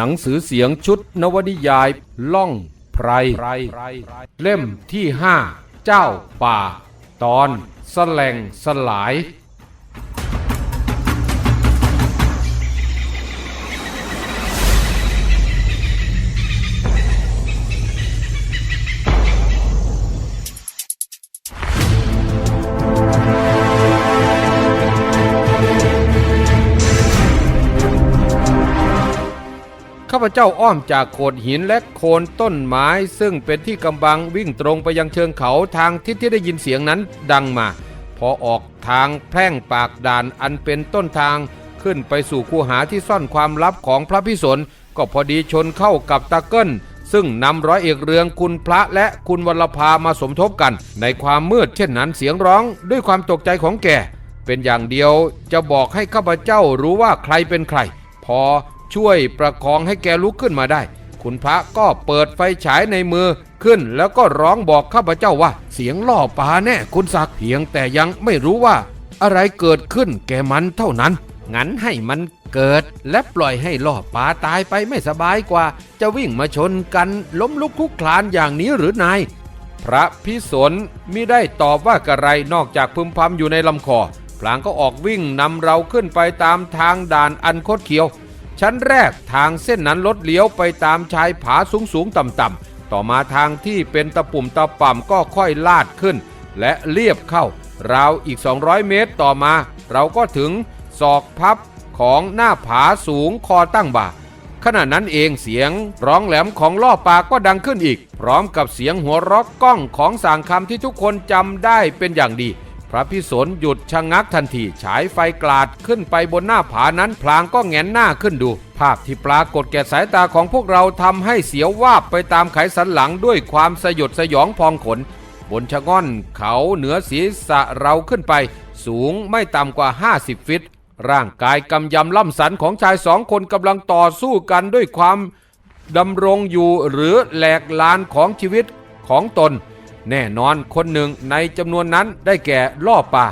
หนังสือเสียงชุดนวนิยายล่องไพร เล่มที่ห้าเจ้าป่า ตอนสแลงสลาย ข้าพเจ้าอ้อมจากโขดหินและโคนต้นไม้ ซึ่งเป็นที่กำบังวิ่งตรงไปยังเชิงเขาทางทิศที่ได้ยินเสียงนั้นดังมา พอออกทางแพร่งปากด่านอันเป็นต้นทางขึ้นไปสู่คูหาที่ซ่อนความลับของพระพิสนก็พอดีชนเข้ากับตะเกิลซึ่งนำร้อยเอกเรืองคุณพระและคุณวรภามาสมทบกัน ในความมืดเช่นนั้นเสียงร้องด้วยความตกใจของแกเป็นอย่างเดียวจะบอกให้ข้าพเจ้ารู้ว่าใครเป็นใคร พอ ช่วยประคองให้แกลุกขึ้นมาได้ คุณพระก็เปิดไฟฉายในมือขึ้น แล้วก็ร้องบอกข้าพเจ้าว่า เสียงล่อปลาแน่คุณศักเพียงแต่ยังไม่รู้ว่า อะไรเกิดขึ้นแกมันเท่านั้น งั้นให้มันเกิดและปล่อยให้ล่อปลาตายไปไม่สบายกว่า จะวิ่งมาชนกันล้มลุกคลุกคลานอย่างนี้หรือนายพระพิสนมิได้ตอบว่ากระไรนอกจากพึมพำอยู่ในลำคอพลางก็ออกวิ่งนำเราขึ้นไปตามทางด่านอันคดเคี้ยว ชั้นแรกทางเส้นนั้นลดเลี้ยวไปตามชายผาสูงสูงต่ำต่ำๆต่อมาทางที่เป็นตะปุ่มตะป่ำก็ค่อยลาดขึ้น และเลียบเข้า ราวอีก 200 เมตรต่อมา เราก็ถึงศอกพับของหน้าผาสูงคอตั้งบ่าขณะนั้นเองเสียงร้องแหลมของล่อปลาก็ดังขึ้นอีก พร้อมกับเสียงหัวเรอกก้องของสางคำที่ทุกคนจำได้เป็นอย่างดี พระพิสนหยุดชะงักทันทีฉายไฟกลาดขึ้นไปบนหน้าผานั้น พลางก็แงนหน้าขึ้นดู ภาพที่ปรากฏแก่สายตาของพวกเราทำให้เสียววาบไปตามไขสันหลังด้วยความสยดสยองพองขน บนชะง่อนเขาเหนือศีรษะเราขึ้นไป สูงไม่ต่ำกว่า 50 ฟิต ร่างกายกำยำล่ำสันของชายสองคนกำลังต่อสู้กันด้วยความดำรงอยู่หรือแหลกลานของชีวิตของตน แน่นอนคนหนึ่งในจำนวนนั้นได้แก่ล่อป่า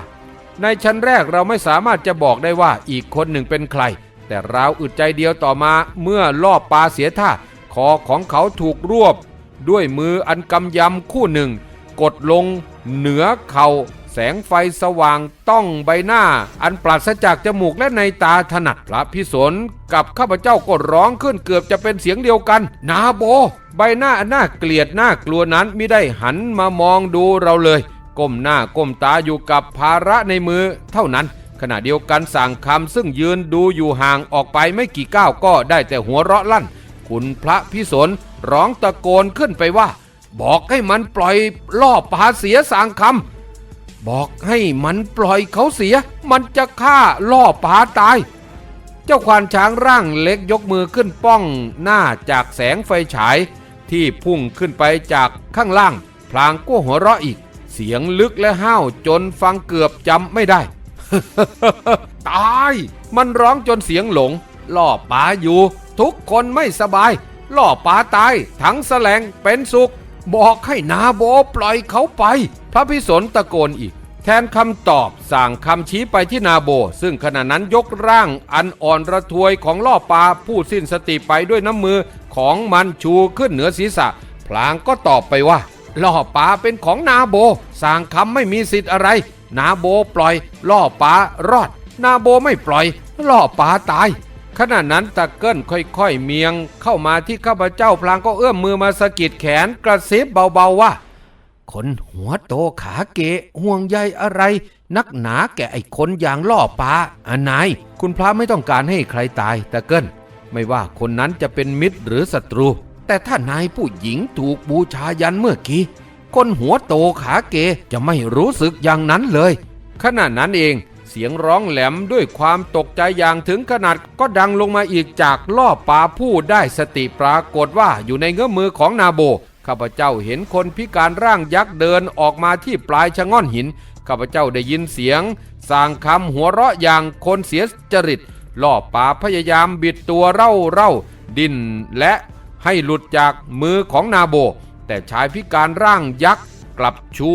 ในชั้นแรกเราไม่สามารถจะบอกได้ว่าอีกคนหนึ่งเป็นใคร แต่ราวอึดใจเดียวต่อมาเมื่อล่อปลาเสียท่าคอของเขาถูกรวบ ด้วยมืออันกำยำคู่หนึ่ง กดลงเหนือเขา สงไฟสว่างต้องใบหน้า อันปราศจากจมูกและในตาถนัดพระพิสนกับข้าพเจ้าก็ร้องขึ้นเกือบจะเป็นเสียงเดียวกัน นาโบ ใบหน้าอันน่าเกลียดน่ากลัวนั้นไม่ได้หันมามองดูเราเลย ก้มหน้าก้มตาอยู่กับภาระในมือ เท่านั้น ขณะเดียวกันสั่งคำซึ่งยืนดูอยู่ห่างออกไปไม่กี่ก้าวก็ได้แต่หัวเราะลั่น คุณพระพิสนร้องตะโกนขึ้นไปว่า บอกให้มันปล่อยล่อปลาเสียสางคำ บอกให้มันปล่อยเขาเสีย มันจะฆ่าล่อปลาตาย เจ้าควานช้างร่างเล็กยกมือขึ้นป้องหน้าจากแสงไฟฉาย ที่พุ่งขึ้นไปจากข้างล่าง พลางก็หัวเราะอีก เสียงลึกและห้าวจนฟังเกือบจำไม่ได้ ตาย มันร้องจนเสียงหลง ล่อปลาอยู่ ทุกคนไม่สบาย ล่อปลาตาย ทั้งแสลงเป็นสุข บอกให้นาโบปล่อยเขาไปพระพิสนตะโกนอีก แทนคำตอบสั่งคำชี้ไปที่นาโบ ซึ่งขณะนั้นยกร่างอันอ่อนระทวยของล่อปลาผู้สิ้นสติไปด้วยน้ำมือของมันชูขึ้นเหนือศีรษะ พลางก็ตอบไปว่าล่อปลาเป็นของนาโบสั่งคำไม่มีสิทธิ์อะไร นาโบปล่อย ล่อปลารอด นาโบไม่ปล่อย ล่อปลาตายขณะนั้นตะเกิ้ลค่อยๆ เมียงเข้ามาที่ข้าพเจ้าพลางก็เอื้อมมือมาสะกิดแขนกระซิบเบาๆว่า คนหัวโตขาเกะห่วงใยอะไร นักหนาแก่ไอ้คนอย่างล่อปลาอันนาย คุณพระไม่ต้องการให้ใครตายตะเกิ้ลไม่ว่าคนนั้นจะเป็นมิตรหรือศัตรู แต่ถ้านายผู้หญิงถูกบูชายันเมื่อกี้ คนหัวโตขาเกจะไม่รู้สึกอย่างนั้นเลย ขณะนั้นเองเสียงร้องแหลมด้วยความตกใจอย่างถึงขนาดก็ดังลงมาอีกจากล่อปลาผู้ได้สติปรากฏว่าอยู่ในเงื้อมือของนาโบ ข้าพเจ้าเห็นคนพิการร่างยักษ์เดินออกมาที่ปลายชะง่อนหิน ข้าพเจ้าได้ยินเสียงสางคำหัวเราะอย่างคนเสียจริตล่อปลาพยายามบิดตัวเร่าเร่าดิ้นและให้หลุดจากมือของนาโบ แต่ชายพิการร่างยักษ์กลับชู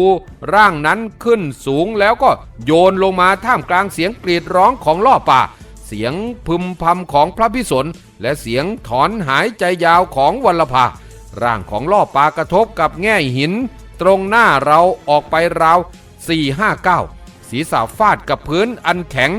ร่างนั้นขึ้นสูงแล้วก็โยนลงมาท่ามกลางเสียงกรีดร้องของล่อป่าเศเสียงพึมพำของพระพิสนและเสียงถอนหายใจยาวของวัลภา ร่างของล่อปลากระทบกับแง่หิน ตรงหน้าเราออกไปราว4-5-9 ศีรษะฟาดกับพื้นอันแข็ง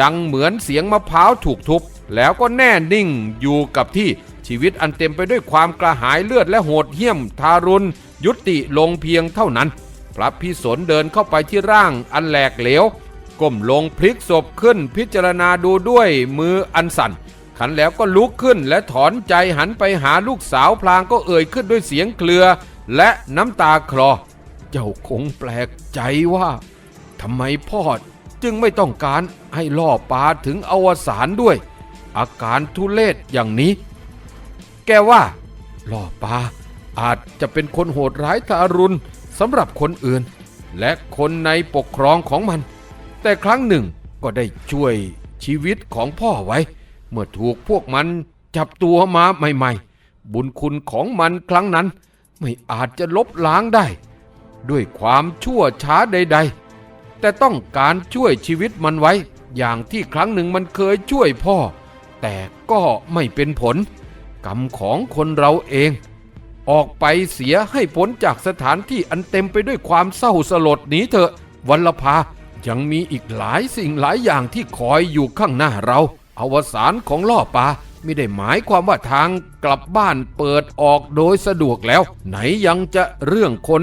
ดังเหมือนเสียงมะพร้าวถูกทุบ แล้วก็แน่นิ่งอยู่กับที่ชีวิตอันเต็มไปด้วยความกระหายเลือดและโหดเหี้ยมทารุณ ยุติลงเพียงเท่านั้น พระพิสนเดินเข้าไปที่ร่างอันแหลกเหลวก้มลงพลิกศพขึ้นพิจารณาดูด้วยมืออันสั่น ขันแล้วก็ลุกขึ้นและถอนใจหันไปหาลูกสาวพลางก็เอ่ยขึ้นด้วยเสียงเคลือ และน้ำตาคลอ เจ้าคงแปลกใจว่าทำไมพ่อจึงไม่ต้องการให้ล่อปลาถึงอวสานด้วย อาการทุเลศอย่างนี้ แกว่า ล่อปลาอาจจะเป็นคนโหดร้ายทารุณสำหรับคนอื่น และคนในปกครองของมัน แต่ครั้งหนึ่งก็ได้ช่วยชีวิตของพ่อไว้ เมื่อถูกพวกมันจับตัวมาใหม่ๆ บุญคุณของมันครั้งนั้น ไม่อาจจะลบล้างได้ ด้วยความชั่วช้าใด ๆ แต่ต้องการช่วยชีวิตมันไว้ อย่างที่ครั้งหนึ่งมันเคยช่วยพ่อ แต่ก็ไม่เป็นผล กรรมของคนเราเอง ออกไปเสียให้พ้นจากสถานที่อันเต็มไปด้วยความเศร้าสลดนี้เถอะวัลภายังมีอีกหลายสิ่งหลายอย่างที่คอยอยู่ข้างหน้าเรา อวสานของล่อปลาไม่ได้หมายความว่าทางกลับบ้านเปิดออกโดยสะดวกแล้ว ไหนยังจะเรื่องคน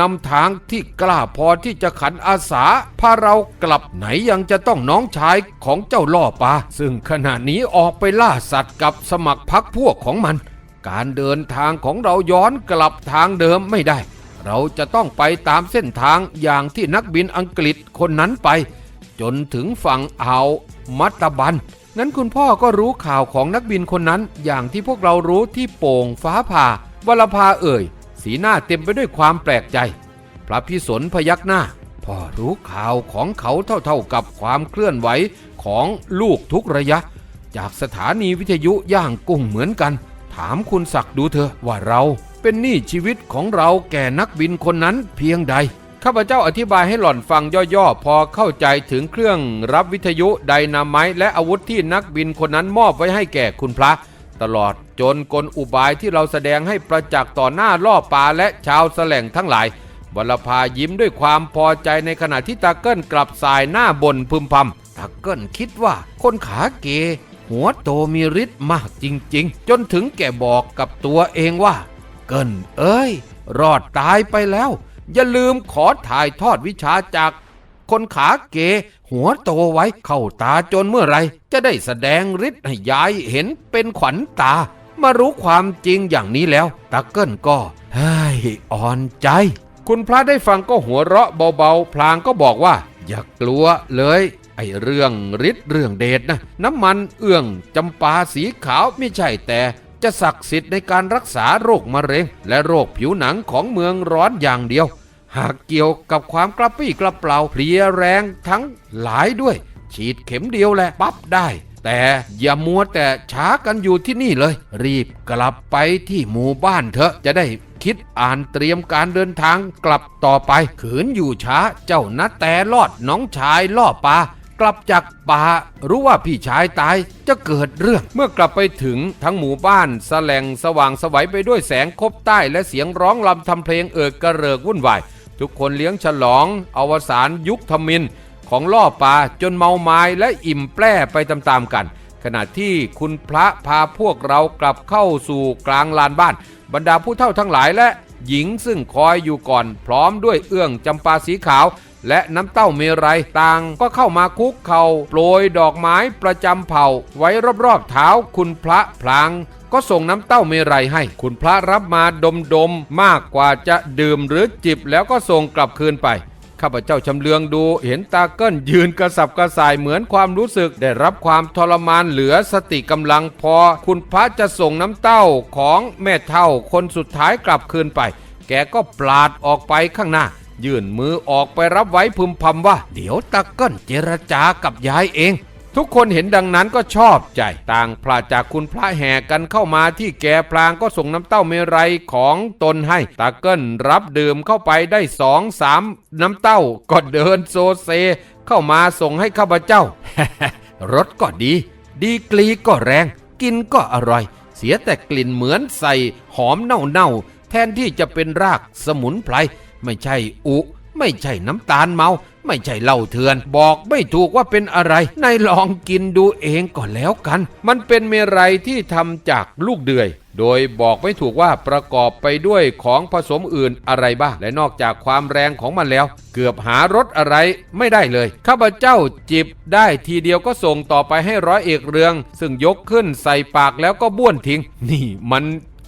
นำทางที่กล้าพอที่จะขันอาสาพาเรากลับไหนยังจะต้องน้องชายของเจ้าล่อปลาซึ่งขณะนี้ออกไปล่าสัตว์กับสมัครพักพวกของมัน การเดินทางของเราย้อนกลับทางเดิมไม่ได้ เราจะต้องไปตามเส้นทางอย่างที่นักบินอังกฤษคนนั้นไป จนถึงฝั่งอ่าวมัตตบัน งั้นคุณพ่อก็รู้ข่าวของนักบินคนนั้นอย่างที่พวกเรารู้ที่โป่งฟ้าผ่าวลภาเอ่ย สีหน้าเต็มไปด้วยความแปลกใจ พระพิสนพยักหน้า พ่อรู้ข่าวของเขาเท่าๆกับความเคลื่อนไหวของลูกทุกระยะ จากสถานีวิทยุย่างกุ้งเหมือนกัน ถามคุณศักดูเถอะว่าเราเป็นหนี้ชีวิตของเราแก่นักบินคนนั้นเพียงใด ข้าพเจ้าอธิบายให้หล่อนฟังย่อๆ พอเข้าใจถึงเครื่องรับวิทยุไดนาไมต์และอาวุธที่นักบินคนนั้นมอบไว้ให้แก่คุณพระ ตลอดจนกลอุบายที่เราแสดงให้ประจักษ์ต่อหน้าล่อปลาและชาวแสลงทั้งหลาย วรภายิ้มด้วยความพอใจในขณะที่ตาเกิ้ลกลับสายหน้าบนพึมพำตาเกิ้ลคิดว่าคนขาเก หัวโตมีฤทธิ์มากจริงๆ จนถึงแก่บอกกับตัวเองว่า เกิ้ลเอ้ย รอดตายไปแล้ว อย่าลืมขอถ่ายทอดวิชาจากคนขาเกหัวโตไว้เข้าตาจนเมื่อไร จะได้แสดงฤทธิ์ให้ยายเห็นเป็นขวัญตา มารู้ความจริงอย่างนี้แล้วตาเกิ้ลก็เฮ้ยอ่อนใจ คุณพระได้ฟังก็หัวเราะเบาๆ พลางก็บอกว่า อย่ากลัวเลย ไอเรื่องฤทธิ์เรื่องเดชนะ น้ำมันเอื้องจำปาสีขาวไม่ใช่แต่จะศักดิ์สิทธิ์ในการรักษาโรคมะเร็ง และโรคผิวหนังของเมืองร้อนอย่างเดียว หากเกี่ยวกับความกระปี้กระเปร่าเพลียแรงทั้งหลายด้วย ฉีดเข็มเดียวแหละปั๊บได้ แต่อย่ามัวแต่ช้ากันอยู่ที่นี่เลย รีบกลับไปที่หมู่บ้านเถอะจะได้คิดอ่านเตรียมการเดินทางกลับต่อไป ขืนอยู่ช้าเจ้านะแต่ลอดน้องชายล่อปลากลับจากป่ารู้ว่าพี่ชายตายจะเกิดเรื่อง เมื่อกลับไปถึงทั้งหมู่บ้านแสลงสว่างสวัยไปด้วยแสงคบใต้และเสียงร้องรำทำเพลงเอิกกระเริกวุ่นวาย ทุกคนเลี้ยงฉลองอวสานยุคทมินของล่อปลาจนเมาไม้และอิ่มแปร่ไปตามๆกัน ขณะที่คุณพระพาพวกเรากลับเข้าสู่กลางลานบ้าน บรรดาผู้เฒ่าทั้งหลายและหญิงซึ่งคอยอยู่ก่อน พร้อมด้วยเอื้องจำปาสีขาว และน้ำเต้าเมรัยต่างก็เข้ามาคุกเขา่าโปรยดอกไม้ประจำเผ่า ไว้รอบๆเท้าคุณพระพลาง ก็ส่งน้ำเต้าเมรัยให้ คุณพระรับมาดมดมๆมากกว่าจะดื่มหรือจิบแล้วก็ส่งกลับคืนไป ข้าพเจ้าชำเลืองดูเห็นตาเกิ้ลยืนกระสับกระส่ายเหมือนความรู้สึกได้รับความทรมานเหลือสติกำลังพอ คุณพระจะส่งน้ำเต้าของแม่เท่าคนสุดท้ายกลับคืนไป แกก็ปลาดออกไปข้างหน้ายื่นมือออกไปรับไว้พึมพำว่า เดี๋ยวตาเกิ้ลเจรจากับยายเอง ทุกคนเห็นดังนั้นก็ชอบใจ ต่างพลาจากคุณพระแห่กันเข้ามาที่แกพลางก็ส่งน้ำเต้าเมรัยของตนให้ ตาเกิ้ลรับดื่มเข้าไปได้สองสามน้ำเต้าก็เดินโซเซ เข้ามาส่งให้ข้าพเจ้ารสก็ดี ดีกรีก็แรง กินก็อร่อย เสียแต่กลิ่นเหมือนใส่หอมเน่าๆแทนที่จะเป็นรากสมุนไพรไม่ใช่อุ ไม่ใช่น้ำตาลเมา ไม่ใช่เหล้าเถื่อน บอกไม่ถูกว่าเป็นอะไรนายลองกินดูเองก็แล้วกัน มันเป็นเมรัยที่ทำจากลูกเดือย โดยบอกไม่ถูกว่าประกอบไปด้วยของผสมอื่นอะไรบ้าง และนอกจากความแรงของมันแล้ว เกือบหารสอะไรไม่ได้เลย ข้าพเจ้าจิบได้ทีเดียวก็ส่งต่อไปให้ร้อยเอกเรือง ซึ่งยกขึ้นใส่ปากแล้วก็บ้วนทิ้ง นี่มัน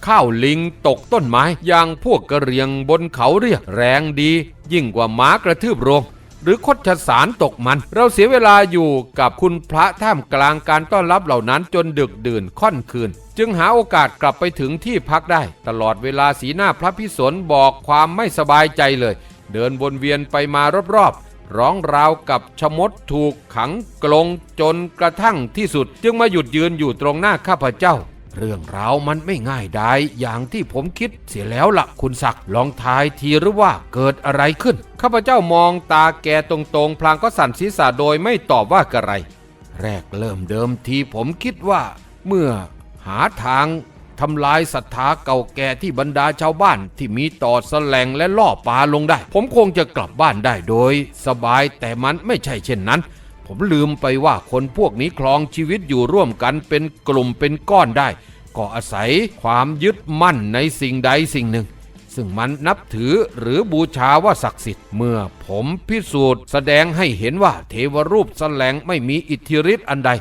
ข้าวลิงตกต้นไม้อย่างพวกกระเรียงบนเขาเรียกแรงดี ยิ่งกว่าม้ากระทืบโรง หรือคดชสารตกมัน เราเสียเวลาอยู่กับคุณพระท่ามกลางการต้อนรับเหล่านั้นจนดึกดื่นค่อนคืน จึงหาโอกาสกลับไปถึงที่พักได้ ตลอดเวลาสีหน้าพระพิสนบอกความไม่สบายใจเลย เดินวนเวียนไปมารอบๆร้องราวกับชมดถูกขังกลงจนกระทั่งที่สุด จึงมาหยุดยืนอยู่ตรงหน้าข้าพเจ้า เรื่องราวมันไม่ง่ายได้อย่างที่ผมคิดเสียแล้วล่ะ คุณศักดิ์ลองทายทีหรือว่าเกิดอะไรขึ้น ข้าพเจ้ามองตาแกตรงๆ พลางก็สั่นศีรษะโดยไม่ตอบว่ากระไร แรกเริ่มเดิมทีผมคิดว่า เมื่อหาทางทำลายศรัทธาเก่าแก่ที่บรรดาชาวบ้านที่มีต่อสแสลงและล่อปลาลงได้ ผมคงจะกลับบ้านได้โดย สบายแต่มันไม่ใช่เช่นนั้น ผมลืมไปว่าคนพวกนี้ครองชีวิตอยู่ร่วมกันเป็นกลุ่มเป็นก้อนได้ ก็อาศัยความยึดมั่นในสิ่งใดสิ่งหนึ่ง ซึ่งมันนับถือหรือบูชาว่าศักดิ์สิทธิ์เมื่อผมพิสูจน์แสดงให้เห็นว่าเทวรูปแสลงไม่มีอิทธิฤทธิ์อันใด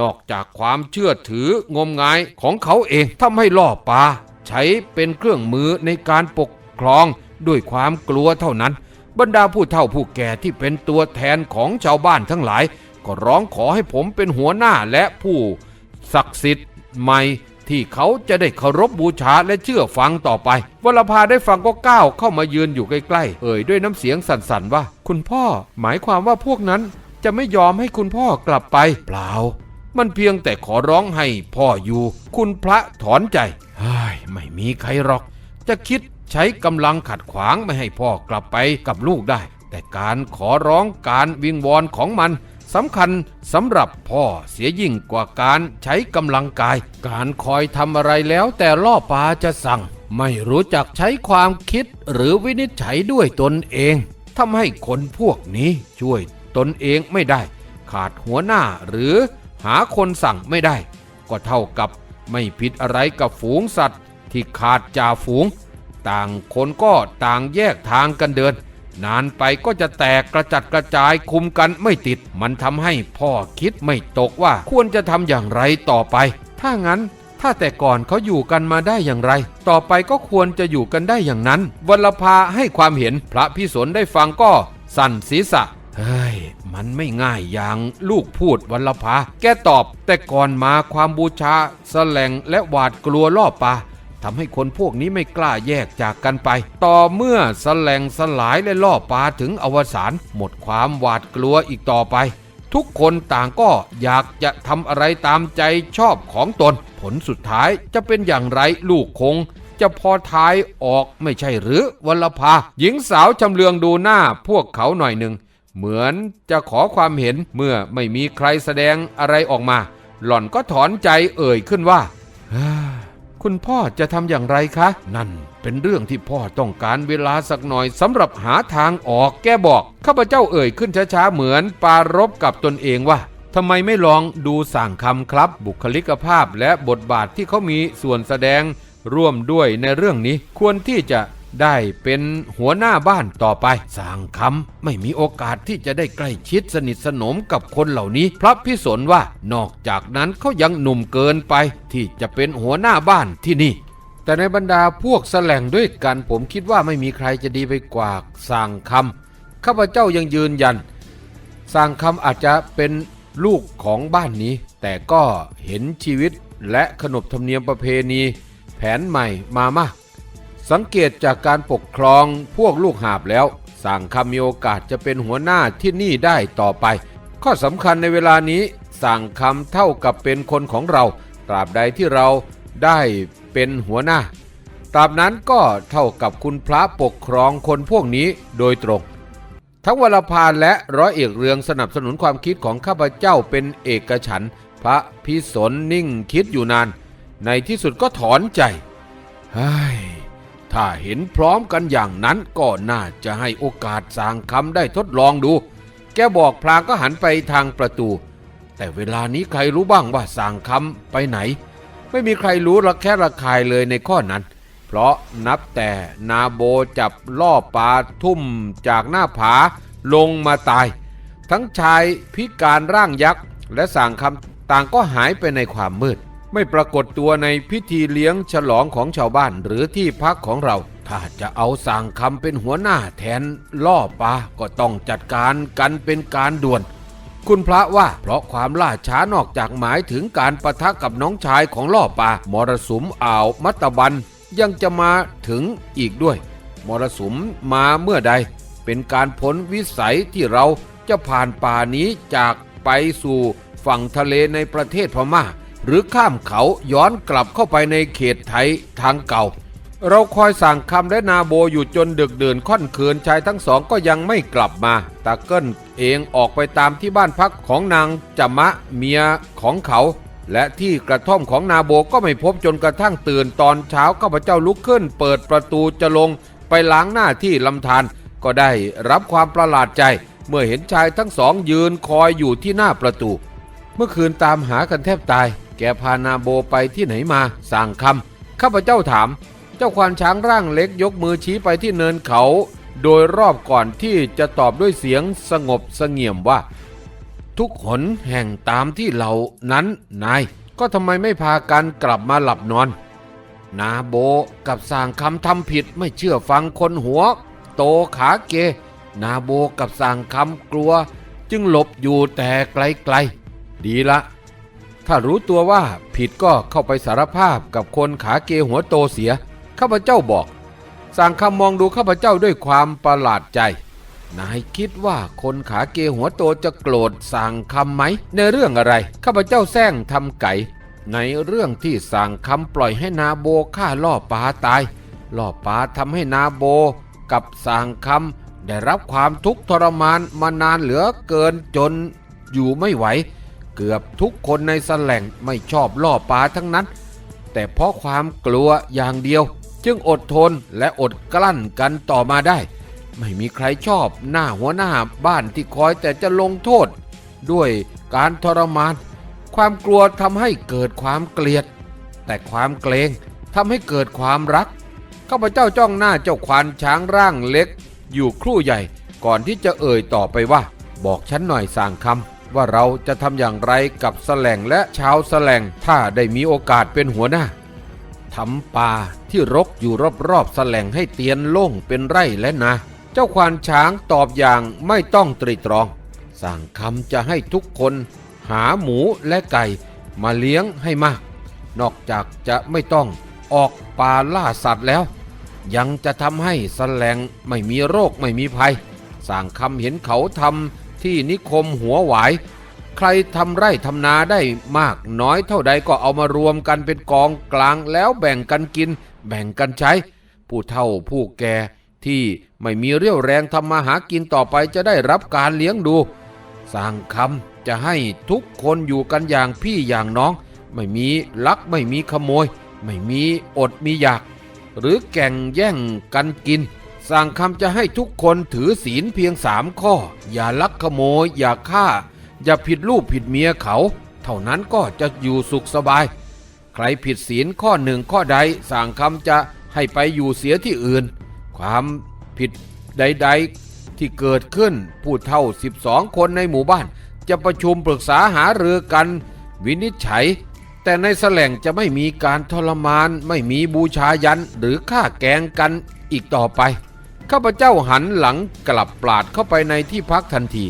นอกจากความเชื่อถืองมงายของเขาเองทำให้ล่อปลาใช้เป็นเครื่องมือในการปกครองด้วยความกลัวเท่านั้น บรรดาผู้เฒ่าผู้แก่ที่เป็นตัวแทนของชาวบ้านทั้งหลาย ก็ร้องขอให้ผมเป็นหัวหน้าและผู้ศักดิ์สิทธิ์ใหม่ที่เขาจะได้เคารพบูชาและเชื่อฟังต่อไปวลภาได้ฟังก็ก้าวเข้ามายืนอยู่ใกล้ๆ เอ่ยด้วยน้ำเสียงสั่นๆว่า คุณพ่อหมายความว่าพวกนั้นจะไม่ยอมให้คุณพ่อกลับไป เปล่า มันเพียงแต่ขอร้องให้พ่ออยู่ คุณพระถอนใจเฮ้ยไม่มีใครหรอก จะคิด ใช้กำลังขัดขวางไม่ให้พ่อกลับไปกับลูกได้ แต่การขอร้องการวิงวอนของมันสำคัญสำหรับพ่อเสียยิ่งกว่าการใช้กำลังกาย การคอยทำอะไรแล้วแต่ล่อปลาจะสั่ง ไม่รู้จักใช้ความคิดหรือวินิจฉัยด้วยตนเองทำให้คนพวกนี้ช่วยตนเองไม่ได้ ขาดหัวหน้าหรือหาคนสั่งไม่ได้ ก็เท่ากับไม่ผิดอะไรกับฝูงสัตว์ที่ขาดจ่าฝูง ต่างคนก็ต่างแยกทางกันเดิน นานไปก็จะแตกกระจัดกระจายคุมกันไม่ติด มันทำให้พ่อคิดไม่ตกว่าควรจะทำอย่างไรต่อไป ถ้างั้นถ้าแต่ก่อนเขาอยู่กันมาได้อย่างไร ต่อไปก็ควรจะอยู่กันได้อย่างนั้นวลภาให้ความเห็นพระพิสนได้ฟังก็สั่นศีรษะเฮ้ยมันไม่ง่ายอย่างลูกพูดวัลภาแกตอบ แต่ก่อนมาความบูชาแสลงและหวาดกลัวล่อปลา ทำให้คนพวกนี้ไม่กล้าแยกจากกันไป ต่อเมื่อแสลงสลายและล่อปลาถึงอวสานหมดความหวาดกลัวอีกต่อไป ทุกคนต่างก็อยากจะทำอะไรตามใจชอบของตน ผลสุดท้ายจะเป็นอย่างไรลูกคง จะพอทายออกไม่ใช่หรือวัลภา หญิงสาวชำเลืองดูหน้าพวกเขาหน่อยหนึ่งเหมือนจะขอความเห็นเมื่อไม่มีใครแสดงอะไรออกมา หล่อนก็ถอนใจเอ่ยขึ้นว่า คุณพ่อจะทำอย่างไรคะ นั่นเป็นเรื่องที่พ่อต้องการเวลาสักหน่อยสำหรับหาทางออกแกบอกข้าพเจ้าเอ่ยขึ้นช้าๆเหมือนปารบกับตนเองว่าทำไมไม่ลองดูสั่งคำครับ บุคลิกภาพและบทบาทที่เขามีส่วนแสดงร่วมด้วยในเรื่องนี้ควรที่จะ ได้เป็นหัวหน้าบ้านต่อไปสั่งคำไม่มีโอกาสที่จะได้ใกล้ชิดสนิทสนมกับคนเหล่านี้ พระพิสนว่านอกจากนั้นเขายังหนุ่มเกินไป ที่จะเป็นหัวหน้าบ้านที่นี่ แต่ในบรรดาพวกแสลงด้วยกัน ผมคิดว่าไม่มีใครจะดีไปกว่าสั่งคำข้าพเจ้ายังยืนยันสั่งคำอาจจะเป็นลูกของบ้านนี้ แต่ก็เห็นชีวิตและขนบธรรมเนียมประเพณี แผนใหม่มามาก สังเกตจากการปกครองพวกลูกหาบแล้ว สั่งคำมีโอกาสจะเป็นหัวหน้าที่นี่ได้ต่อไป ข้อสำคัญในเวลานี้สั่งคำเท่ากับเป็นคนของเรา ตราบใดที่เราได้เป็นหัวหน้า ตราบนั้นก็เท่ากับคุณพระปกครองคนพวกนี้โดยตรง ทั้งวรพานและร้อยเอกเรืองสนับสนุนความคิดของข้าพเจ้าเป็นเอกฉันท์พระพิสนนิ่งคิดอยู่นาน ในที่สุดก็ถอนใจเฮ้ ถ้าเห็นพร้อมกันอย่างนั้นก็น่าจะให้โอกาสสางคำได้ทดลองดู แกบอกพลางก็หันไปทางประตู แต่เวลานี้ใครรู้บ้างว่าสางคำไปไหน ไม่มีใครรู้ระแค่ระคายเลยในข้อนั้น เพราะนับแต่นาโบจับล่อปลาทุ่มจากหน้าผาลงมาตาย ทั้งชายพิการร่างยักษ์ และสางคำต่างก็หายไปในความมืด ไม่ปรากฏตัวในพิธีเลี้ยงฉลองของชาวบ้านหรือที่พักของเรา ถ้าจะเอาสางคำเป็นหัวหน้าแทนล่อปลาก็ต้องจัดการกันเป็นการด่วน คุณพระว่าเพราะความล่าช้านอกจากหมายถึงการประทะกับน้องชายของล่อปลามรสุมอ่าวมัตตบันยังจะมาถึงอีกด้วย มรสุมมาเมื่อใด เป็นการพ้นวิสัยที่เราจะผ่านป่านี้จากไปสู่ฝั่งทะเลในประเทศพม่า หรือข้ามเขาย้อนกลับเข้าไปในเขตไทยทางเก่า เราคอยสั่งคำและนาโบอยู่จนดึกเดินค่อนคืนชายทั้งสองก็ยังไม่กลับมาตาเกิ้ลเองออกไปตามที่บ้านพักของนางจมะเมียของเขา และที่กระท่อมของนาโบก็ไม่พบจนกระทั่งตื่นตอนเช้าข้าพเจ้าลุกขึ้น เปิดประตูจะลงไปล้างหน้าที่ลำธารก็ได้รับความประหลาดใจ เมื่อเห็นชายทั้งสองยืนคอยอยู่ที่หน้าประตู เมื่อคืนตามหากันแทบตาย แกพานาโบไปที่ไหนมา สั่งคำข้าพเจ้าถาม เจ้าควานช้างร่างเล็กยกมือชี้ไปที่เนินเขา โดยรอบก่อนที่จะตอบด้วยเสียงสงบเสงี่ยมว่า ทุกหนแห่งตามที่เหล่านั้นนาย ก็ทำไมไม่พากันกลับมาหลับนอน นาโบกับสร้างคำทำผิดไม่เชื่อฟังคนหัว โตขาเก นาโบกับสร้างคำกลัว จึงหลบอยู่แต่ไกลๆดีละ ถ้ารู้ตัวว่าผิดก็เข้าไปสารภาพกับคนขาเกหัวโตเสีย ข้าพเจ้าบอก สั่งคำมองดูข้าพเจ้าด้วยความประหลาดใจ นายคิดว่าคนขาเกหัวโตจะโกรธสั่งคำไหม ในเรื่องอะไร ข้าพเจ้าแซงทำไก่ ในเรื่องที่สั่งคำปล่อยให้นาโบฆ่าล่อปลาตาย ล่อปลาทำให้นาโบ กับสั่งคำได้รับความทุกข์ทรมานมานานเหลือเกินจนอยู่ไม่ไหว เกือบทุกคนในสแสลงไม่ชอบล่อปลาทั้งนั้น แต่เพราะความกลัวอย่างเดียว จึงอดทนและอดกลั้นกันต่อมาได้ ไม่มีใครชอบหน้าหัวหน้าบ้านที่คอยแต่จะลงโทษ ด้วยการทรมาน ความกลัวทำให้เกิดความเกลียด แต่ความเกรงทำให้เกิดความรักข้าพเจ้าจ้องหน้าเจ้าควานช้างร่างเล็ก อยู่ครู่ใหญ่ก่อนที่จะเอ่ยต่อไปว่า บอกฉันหน่อยสร้างคำ ว่าเราจะทำอย่างไรกับแสลงและชาวแสลงถ้าได้มีโอกาสเป็นหัวหน้าทำป่าที่รกอยู่รอบๆแสลงให้เตียนโล่งเป็นไร่และนาเจ้าควานช้างตอบอย่างไม่ต้องตรีตรอง สั่งคำจะให้ทุกคนหาหมูและไก่มาเลี้ยงให้มาก นอกจากจะไม่ต้องออกป่าล่าสัตว์แล้ว ยังจะทำให้แสลงไม่มีโรคไม่มีภัย สั่งคำเห็นเขาทำ ที่นิคมหัวหวาย ใครทำไร่ทำนาได้มากน้อยเท่าใดก็เอามารวมกันเป็นกองกลางแล้วแบ่งกันกิน แบ่งกันใช้ ผู้เฒ่าผู้แก่ที่ไม่มีเรี่ยวแรงทำมาหากินต่อไปจะได้รับการเลี้ยงดู สร้างคำจะให้ทุกคนอยู่กันอย่างพี่อย่างน้อง ไม่มีลักไม่มีขโมย ไม่มีอดมีอยาก หรือแก่งแย่งกันกิน สร้างคำจะให้ทุกคนถือศีลเพียงสามข้อ อย่าลักขโมย อย่าฆ่า อย่าผิดลูกผิดเมียเขา เท่านั้นก็จะอยู่สุขสบาย ใครผิดศีลข้อหนึ่งข้อใดสร้างคำจะให้ไปอยู่เสียที่อื่น ความผิดใด ๆ ที่เกิดขึ้นผู้เท่า 12 คนในหมู่บ้าน จะประชุมปรึกษาหารือกัน วินิจฉัย แต่ในแสลงจะไม่มีการทรมาน ไม่มีบูชายันหรือฆ่าแกงกันอีกต่อไป ข้าพเจ้าหันหลังกลับปราดเข้าไปในที่พักทันที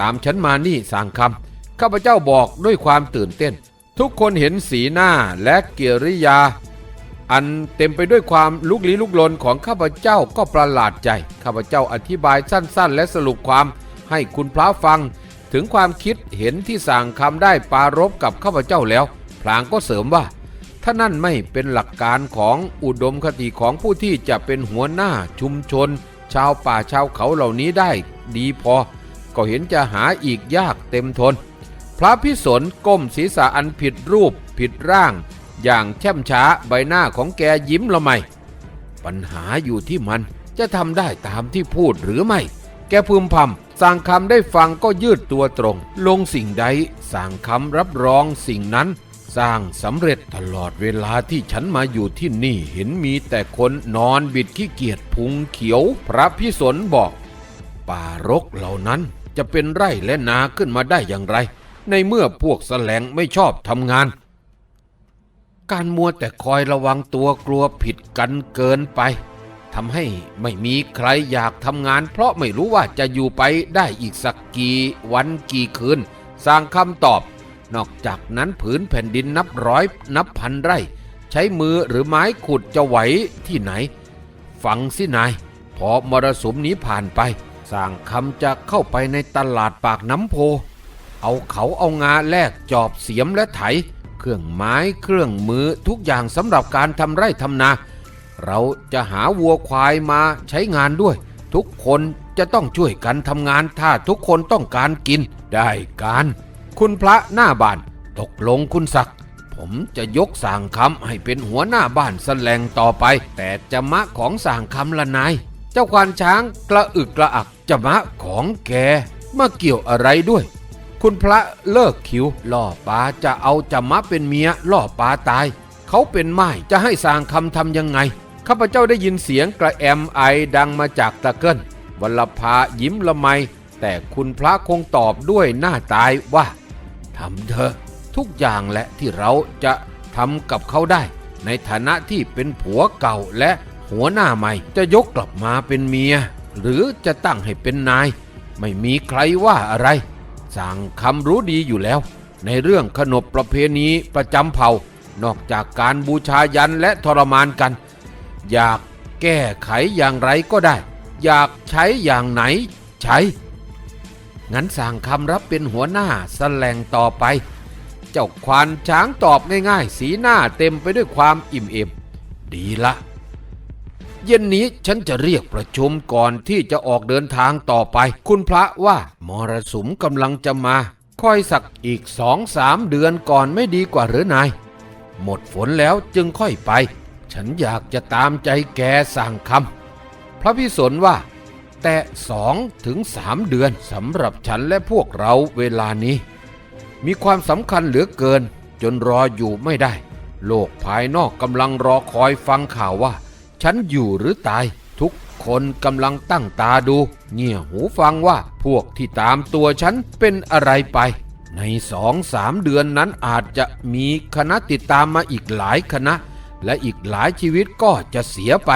ตามฉันมานี่สร้างคำข้าพเจ้าบอกด้วยความตื่นเต้น ทุกคนเห็นสีหน้าและเกิริยา อันเต็มไปด้วยความลุกลี้ลุกลนของข้าพเจ้าก็ประหลาดใจ ข้าพเจ้าอธิบายสั้นๆ และสรุปความให้คุณพระฟัง ถึงความคิดเห็นที่สั่งคำได้ปรารบกับข้าพเจ้าแล้ว พลางก็เสริมว่า ถ้านั่นไม่เป็นหลักการของอุดมคติของผู้ที่จะเป็นหัวหน้าชุมชน ชาวป่าชาวเขาเหล่านี้ได้ดีพอ ก็เห็นจะหาอีกยากเต็มทน พระพิสนก้มศีรษะอันผิดรูปผิดร่าง อย่างแช่มช้าใบหน้าของแกยิ้มละไม ปัญหาอยู่ที่มันจะทำได้ตามที่พูดหรือไม่ แกพึมพำสั่งคำได้ฟังก็ยืดตัวตรง ลงสิ่งใดสั่งคำรับรองสิ่งนั้น สร้างสำเร็จตลอดเวลาที่ฉันมาอยู่ที่นี่เห็นมีแต่คนนอนบิดขี้เกียจพุงเขียว พระพิสนบอก ป่ารกเหล่านั้นจะเป็นไร่และนาขึ้นมาได้อย่างไร ในเมื่อพวกแสลงไม่ชอบทำงาน การมัวแต่คอยระวังตัวกลัวผิดกันเกินไปทำให้ไม่มีใครอยากทำงาน เพราะไม่รู้ว่าจะอยู่ไปได้อีกสักกี่วันกี่คืน สร้างคำตอบ นอกจากนั้นผืนแผ่นดินนับร้อยนับพันไร่ ใช้มือหรือไม้ขุดจะไหวที่ไหน ฟังสินาย พอมรสุมนี้ผ่านไปสร้างคำจะเข้าไปในตลาดปากน้ำโพ เอาเขาเอางาแลกจอบเสียมและไถ เครื่องไม้เครื่องมือทุกอย่างสำหรับการทำไร่ทำนา เราจะหาวัวควายมาใช้งานด้วย ทุกคนจะต้องช่วยกันทำงานถ้าทุกคนต้องการกินได้การ คุณพระหน้าบ้าน ตกลงคุณศักดิ์ผมจะยกสั่งคำให้เป็นหัวหน้าบ้านแสลงต่อไป แต่จะมะของสั่งคำละนาย เจ้าควานช้างกระอึกกระอักจะมะของแกมาเกี่ยวอะไรด้วย คุณพระเลิกคิวล่อปลาจะเอาจะมะเป็นเมียล่อปลาตาย เขาเป็นไม้จะให้สางคำทำยังไงข้าพเจ้าได้ยินเสียงกระแอมไอดังมาจากตะเกิลวัลภายิ้มละไม แต่คุณพระคงตอบด้วยหน้าตายว่า ทำเถอะทุกอย่างแหละที่เราจะทำกับเขาได้ ในฐานะที่เป็นผัวเก่าและหัวหน้าใหม่ จะยกกลับมาเป็นเมีย หรือจะตั้งให้เป็นนาย ไม่มีใครว่าอะไร สั่งคำรู้ดีอยู่แล้ว ในเรื่องขนบประเพณีประจำเผ่านอกจากการบูชายันและทรมานกัน อยากแก้ไขอย่างไรก็ได้ อยากใช้อย่างไหนใช้ งั้นสั่งคำรับเป็นหัวหน้าสแสลงต่อไป เจ้าควานช้างตอบง่ายๆ สีหน้าเต็มไปด้วยความอิ่มเอมดีละ เย็นนี้ฉันจะเรียกประชุมก่อนที่จะออกเดินทางต่อไป คุณพระว่ามรสุมกำลังจะมา คอยสักอีกสองสามเดือนก่อนไม่ดีกว่าหรือนาย หมดฝนแล้วจึงค่อยไป ฉันอยากจะตามใจแกสั่งคำพระพิสนว่า แต่สองถึงสามเดือนสำหรับฉันและพวกเราเวลานี้ มีความสำคัญเหลือเกิน จนรออยู่ไม่ได้ โลกภายนอกกำลังรอคอยฟังข่าวว่า ฉันอยู่หรือตาย ทุกคนกำลังตั้งตาดู เงี่ยหูฟังว่าพวกที่ตามตัวฉันเป็นอะไรไป ในสองสามเดือนนั้นอาจจะมีคณะติดตามมาอีกหลายคณะ และอีกหลายชีวิตก็จะเสียไป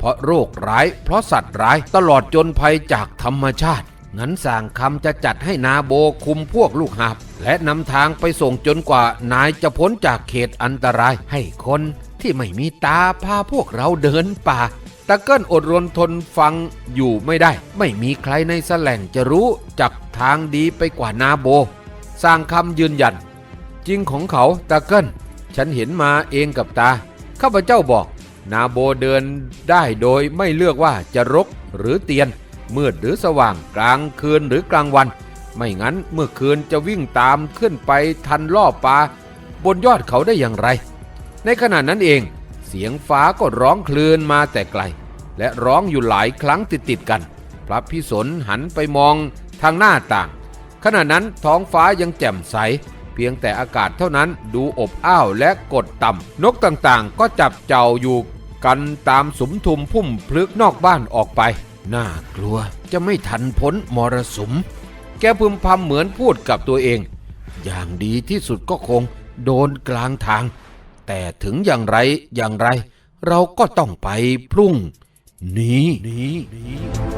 เพราะโรคร้าย เพราะสัตว์ร้ายตลอดจนภัยจากธรรมชาติ งั้นสั่งคำจะจัดให้นาโบคุมพวกลูกหาบ และนำทางไปส่งจนกว่านายจะพ้นจากเขตอันตรายให้คนที่ไม่มีตาพาพวกเราเดินป่าตะเกิลอดรนทนฟังอยู่ไม่ได้ ไม่มีใครในแสลงจะรู้จักทางดีไปกว่านาโบ สร้างคำยืนยัน จริงของเขาตะเกิลฉันเห็นมาเองกับตา ข้าพเจ้าบอก นาโบเดินได้โดยไม่เลือกว่าจะรกหรือเตียน มืดหรือสว่างกลางคืนหรือกลางวัน ไม่งั้นเมื่อคืนจะวิ่งตามขึ้นไปทันล่อปลาบนยอดเขาได้อย่างไร ในขณะนั้นเอง เสียงฟ้าก็ร้องคลืนมาแต่ไกล และร้องอยู่หลายครั้งติดๆกัน พระพิสนหันไปมองทางหน้าต่าง ขณะนั้นท้องฟ้ายังแจ่มใส เพียงแต่อากาศเท่านั้นดูอบอ้าวและกดต่ำนกต่างๆ ก็จับเจ้าอยู่กันตามสุมทุมพุ่มพลึกนอกบ้านออกไป น่ากลัวจะไม่ทันพ้นมรสุม แกพึมพำเหมือนพูดกับตัวเอง อย่างดีที่สุดก็คงโดนกลางทาง แต่ถึงอย่างไรอย่างไร เราก็ต้องไปพรุ่ง นี้นี้